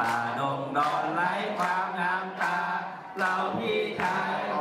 ป่าดงดอนไร้ความงามตา เราพี่ชาย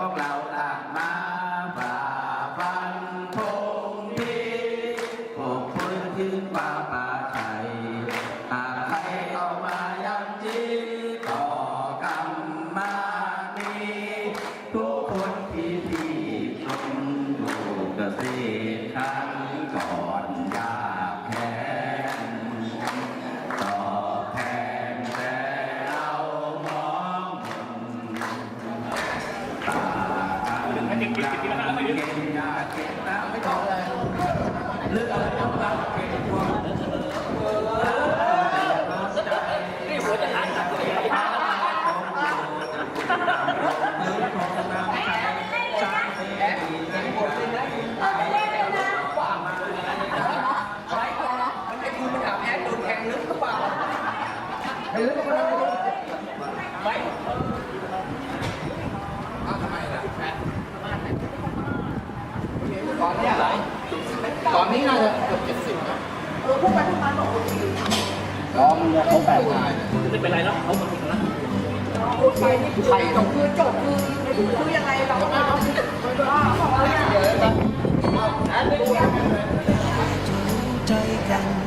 กันเก่งยากเก่งนะไม่ต้องเลยเลือกอะไรต้องก่งกว่านี่หัวจะหายจากตัวเองมันไอ้คุณมันถามแองลึกหรือเปล่าไม่ลึกก็ไม่รู้ไม่เอาทำไมล่ะแอด ตอนเนี้ยตอนนี้น่าจะเกือบเจ็ดสิบนะเออพูดไปพูดมาบอกลองเนี่ยเขาแปลกได้ไม่เป็นไรแล้วเขาหมดแล้วพูดไปนี่คือจบคือจบคือคือยังไงเราก็ไม่รู้อ๋อบอกว่าเนี่ยเดี๋ยวนะแอดไม่รู้ใจกัน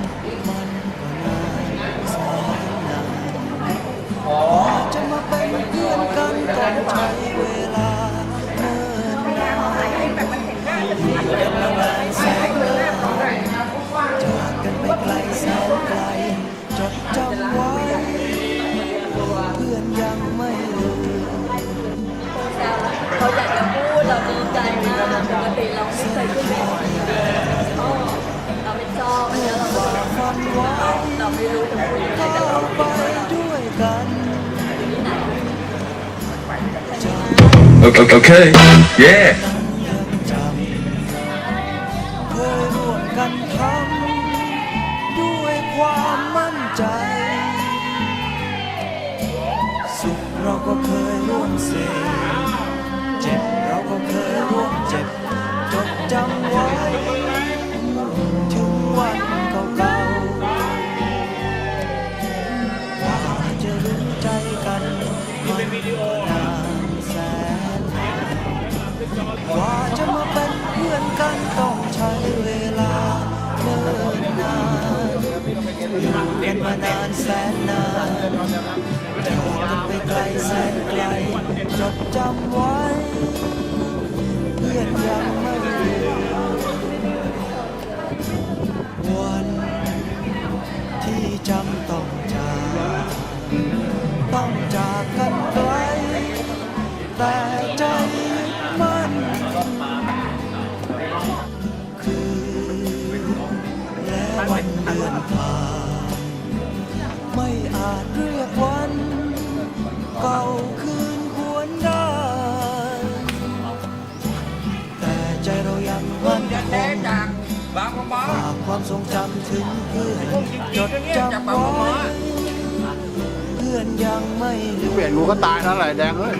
เราไม่รู้จะพูดยังไงแต่ก้าเราวไปด้วยกัน Okay, okay. yeah. แสนนานจากกันไปไกลแสนไกลจดจำไว้เพื่อนยังไม่ลืมวันที่จำต้องจากต้องจากกันไกลแต่ ความทรงจำถึงเพื่อนจดจำไว้เพื่อนยังไม่ลืมเปลี่ยนงูก็ตายนั่นแหละแดงเอ้ย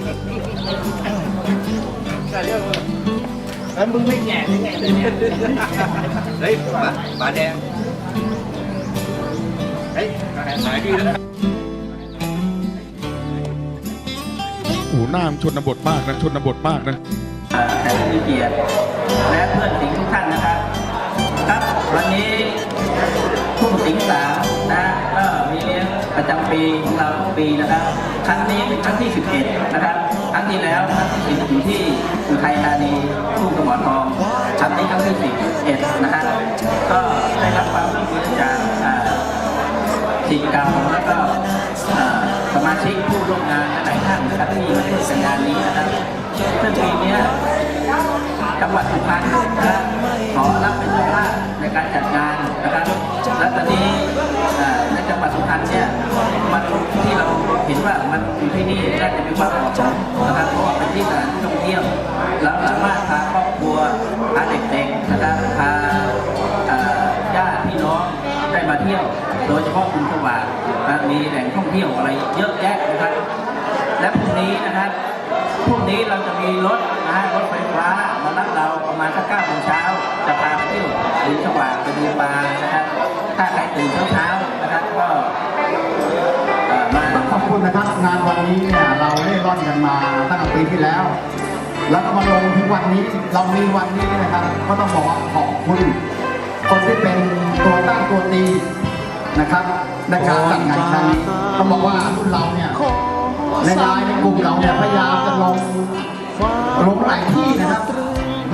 แล้วมึงไม่แก่ได้ไงเนี่ยเฮ้ยปลาปลาแดงเฮ้ยหายดีแล้วโอ้โหหน้ามันชนบทมากนะชนบทมากนะแขกผู้มีเกียรติและเพื่อนสิงห์ทุกท่านนะครับครับ วันนี้ทุ่งสิงสามนะก็มีเลี้ยงประจำปีของเราทุกปีนะครับ ครั้งนี้เป็นครั้งที่ 11 นะครับ ครั้งที่แล้วครั้งที่10อยู่ที่อุทัยธานีทุ่งกระหมอนทองครั้งนี้ครั้งที่11นะฮะก็ได้รับความร่วมมือจากอ่าสิทธิ์เก่าแล้วก็สมาชิกผู้ร่วมงานหลายท่านนะครับที่มาช่วยกันงานนี้นะครับซึ่งปีเนี้ยจังหวัดสุพรรณนะครับ ขอรับเป็นเจ้าภาพในการจัดงานนะครับและตอนนี้เอ่อในจังหวัดสุพรรณเนี่ยมันที่เราเห็นว่ามันอยู่ที่นี่น่าจะมีความเหมาะสมนะครับเพราะว่าเป็นที่สถานที่ท่องเที่ยวเราสามารถพาครอบครัวพาเด็กๆนะครับพาเอ่อญาติพี่น้องได้มาเที่ยว โดยเฉพาะคุณสว่างนะมีแหล่งท่องเที่ยวอะไรเยอะแยะนะครับ และพรุ่งนี้นะครับพรุ่งนี้เราจะมีรถนะฮะรถไฟฟ้ามารับเราประมาณสักเก้าโมงเช้าจะพาไปเที่ยวคุณสว่างไปดูปลานะครับ ถ้าใครตื่นเช้าๆนะครับก็เอ่อมาคุณนะครับ งานวันนี้เนี่ยเราเล่ร่อนกันมาตั้งแต่ปีที่แล้ว แล้วก็มาลงถึงวันนี้เรามีวันนี้นะครับ ก็ต้องบอกว่าขอบคุณคนที่เป็นตัวตั้งตัวตีนะครับในการจัดงานครั้งนี้ต้องบอกว่ารุ่นเราเนี่ยในไลน์ในกลุ่มเราเนี่ยพยายามจะลงลงหลายที่นะครับ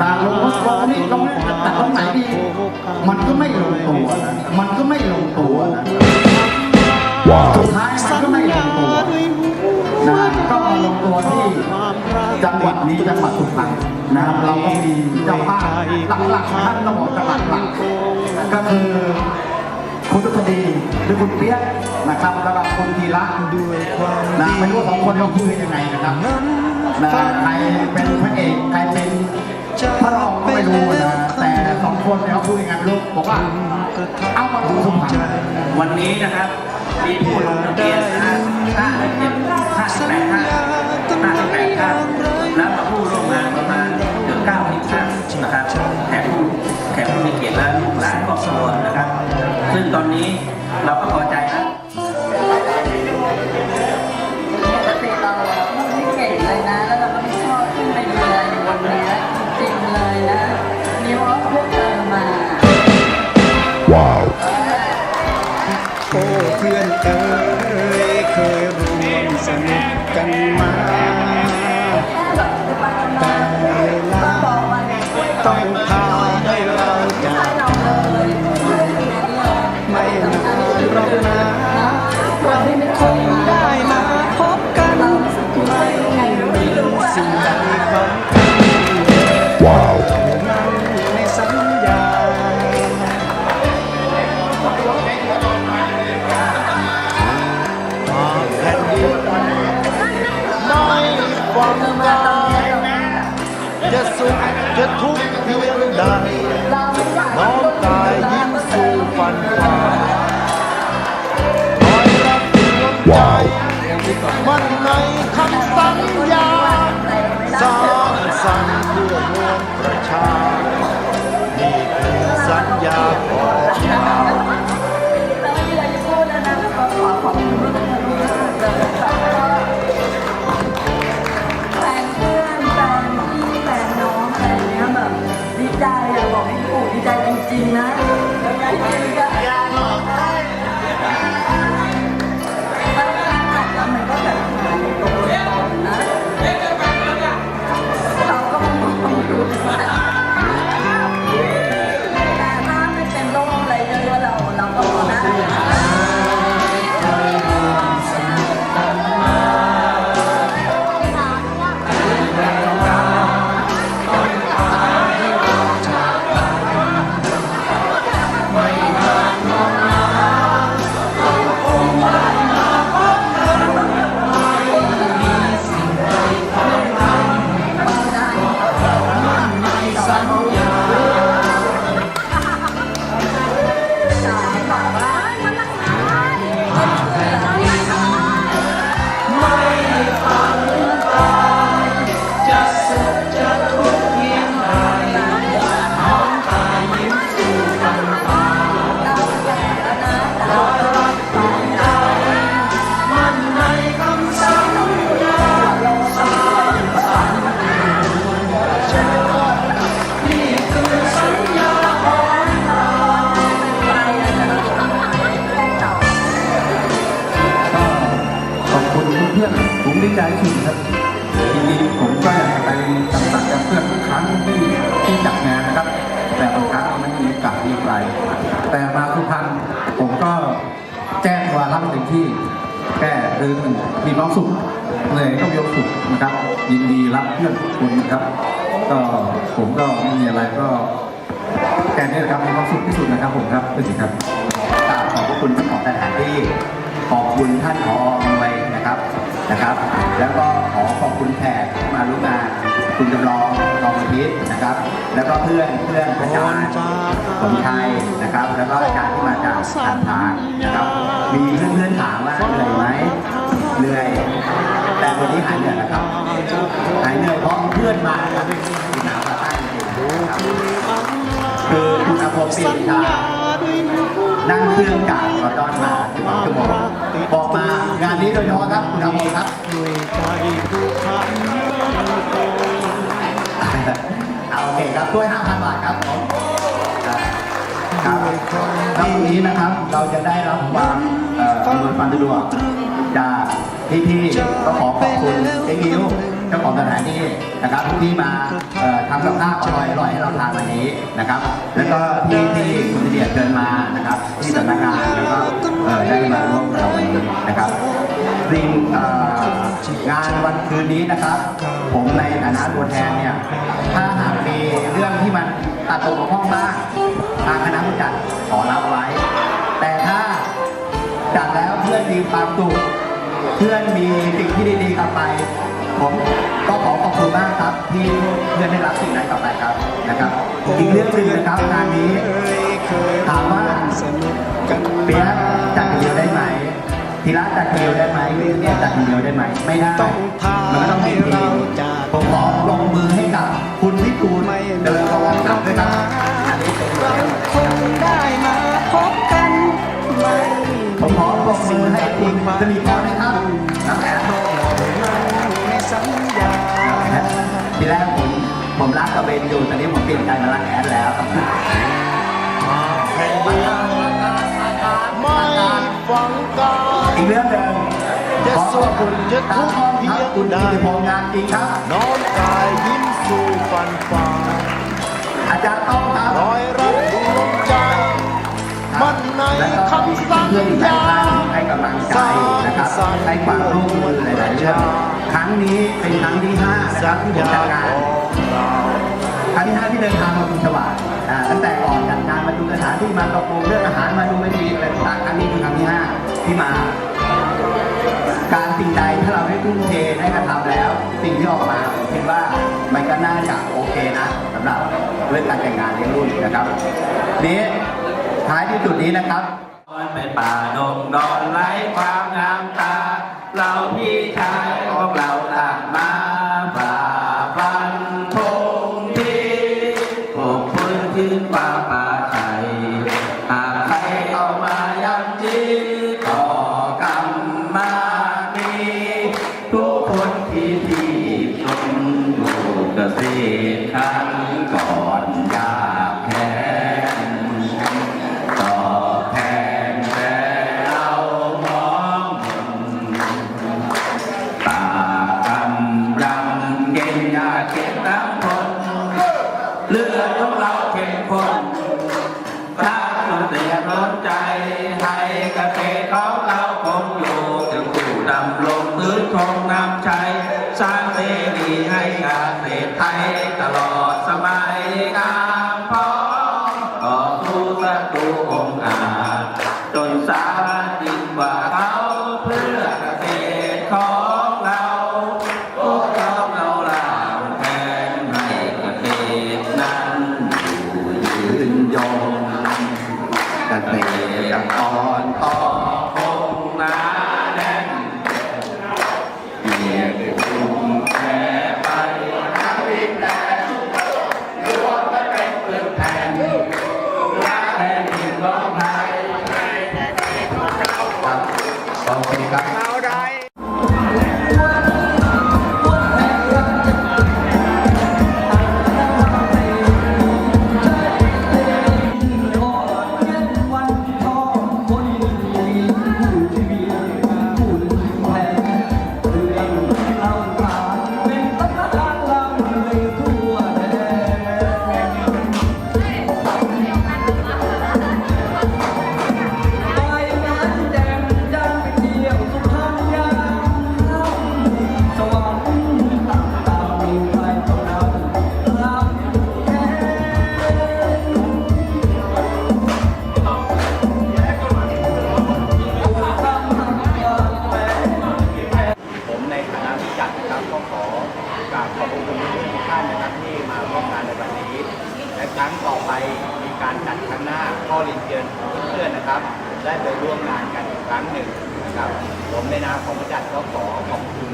แต่ลงลงนี่ลงนี่แต่ตรงไหนดีมันก็ไม่ลงตัวนะมันก็ไม่ลงตัวนะสุดท้ายมันก็ไม่ลงตัวนะก็มาลงตัวที่จังหวัดนี้จังหวัดสุพรรณนะครับเราก็มีเจ้าภาพหลักๆนะครับต้องบอกจังหวัดหลักก็คือคุณตุดีหรือคุณเปียกนะครับแล้วก็คุณธีระด้วยความนะไม่รู้สองคนเขาคุยกันยังไงนะครับนะใครเป็นพระเอกใครเป็น พระรองก็ไม่รู้นะ แต่สองคนเนี่ยเขาคุยกันไม่รู้บอกว่าเอามาดูสุพรรณวันนี้นะครับมีผู้ลงทะเบียนนะ57 58ท่าน58ท่านแล้วก็ผู้ร่วมงานประมาณเกือบ90ท่านนะครับแขกผู้แขกผู้มีเกียรติและลูกหลานครอบครัวนะครับ ซึ่งตอนนี้เราก็พอใจแล้ พื่อนเอ๋ยเคยรวมสนุกกันมาแต่เวลาต้องพาใความงามจะสุขจะทุกข์เพียงใดน้อมกายยิ้มสู่ฝันฝ่าคอยรับดวงใจมันในคำสัญญาสา คุณเพื่อนผมดีใจสุดครับจริงๆผมก็อยากจะไปสังสรรค์กับเพื่อนทุกครั้งที่ที่จัดงานนะครับ แต่บางครั้งเราไม่มีโอกาสที่ไปแต่มาสุพรรณผมก็แจ้งวาระเต็มที่แก้คือหนึ่งมีความสุขเหนื่อยก็มีสุขนะครับ ยินดีรับเพื่อนทุกคนนะครับ ก็ผมก็ไม่มีอะไรก็แค่นี้นะครับมีความสุขที่สุดนะครับผมครับเป็นสิครับขอบคุณเจ้าของสถานที่ ขอบคุณท่านผออำนวยนะครับนะครับ แล้วก็ขอขอบคุณแขกที่มาร่วมงานคุณจำลองทองพิษนะครับ แล้วก็เพื่อนเพื่อนอาจารย์สมชัยนะครับ แล้วก็อาจารย์ที่มาจากทางทางนะครับ มีเพื่อนๆถามว่าเหนื่อยไหมเหนื่อย แต่วันนี้หายเหนื่อยแล้วครับหายเหนื่อยเพราะเพื่อนมาครับคุณหนาวมาตั้งจริงๆคือคุณอาภพปีชานั่งเครื่องจากลอนดอนมา12ชั่วโมง บอกมางานนี้นี้โดยเฉพาะครับคุณอมรครับด้วยใจผูกพันเอาโอเคครับช่วย5,000 บาทครับผมอ่าครับแล้ววันนี้นะครับเราจะได้รับความเอ่ออำนวยความสะดวกจากพี่ๆก็ขอขอบคุณเจ๊งิ้ว เจ้าของสถานที่นะครับที่มาทำกับข้าวอร่อยๆให้เราทานวันนี้นะครับ แล้วก็พี่ที่คุณเดียเชิญมานะครับ ที่สำนักงานแล้วก็ได้มาร่วมเราวันนี้นะครับสิ่งงานวันคืนนี้นะครับ ผมในฐานะตัวแทนเนี่ยถ้าหากมีเรื่องที่มันตัดตกบกพร่องบ้างทางคณะผู้จัดขอรับไว้ แต่ถ้าจัดแล้วเพื่อนมีความสุขเพื่อนมีสิ่งที่ดีๆกลับไป ผมก็ขอขอบคุณมากครับที่เพื่อนได้รับสิ่งนั้นกลับไปครับนะครับอีกเรื่องหนึ่งนะครับงานนี้ถามว่าสนุกกันเปียกจัดคนเดียวได้ไหมธีระจัดคนเดียวได้ไหมเนี่ยจัดคนเดียวได้ไหมไม่ได้มันก็ต้องมีทีมผมขอลงมือให้กับคุณวิทูลเดินรองกับด้วยครับอันนี้เป็นเราคงได้มาพบกันไม่ผมขอปรบมือให้คุณสิริพรนะครับน้ำแอนใน สัญญาทีแรกผมผมรักกับเบนอยู่ตอนนี้ผมเปลี่ยนใจมารักแอนแล้วให้เดียวไม่ฟังการอีกเรื่องหนึ่งขอขอบคุณจะทุกข์ห้องครับเพียงคุณใดกิติพงษ์งานจริงครับน้อมกายยิ้มสู่ฟันฝ่าอาจารย์ต้องครับรอยรักดวงใจ มันในคำสัญเพื่อนอีกหลายญาให้กำลังใจนะครับให้ความร่วมมือหลายๆเรื่อง ครั้งนี้เป็นครั้งที่ห้านะครับที่ผมจัดงานครั้งที่ห้าที่เดินทางมาบุญสว่างตั้งแต่ก่อนจัดงานมาดูสถานที่มาตกลงเรื่องอาหารมาดูเวทีอะไรต่างๆครั้งนี้คือครั้งที่ห้าที่มา การสิ่งใดถ้าเราได้ทุ่มเทได้กระทำแล้ว สิ่งที่ออกมาผมคิดว่ามันก็น่าจะโอเคนะสำหรับเรื่องการแต่งงานเลี้ยงลูกนะครับนี้ท้ายที่สุดนี้นะครับเป็นป่าดงดอนไร้ความงามตา เราพี่ชาย ของเราต่างมาฝ่าฟันธงที่พวกพื้นที่ป่าป่าไทยหากใครเอามาย้ำจีต่อกรรมมามีทุกคนที่ที่ พื้นคงนำ เรั้งต่อไปมีการจัดครั้งหน้าก็เรียนเชิญเพื่อนๆนะครับ ได้ไปร่วมงานกันอีกครั้งหนึ่งนะครับผมในนามของผู้จัดก็ขอขอบคุณ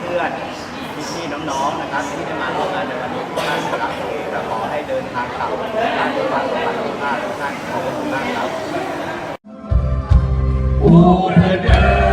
เพื่อนๆพี่ๆน้องๆนะครับที่ได้มาร่วมงานในวันนี้ทุกท่านนะครับและขอให้เดินทางกลับบ้านด้วยความสบายทุกท่านทุกท่านขอบคุณมากครับโอ้เธอ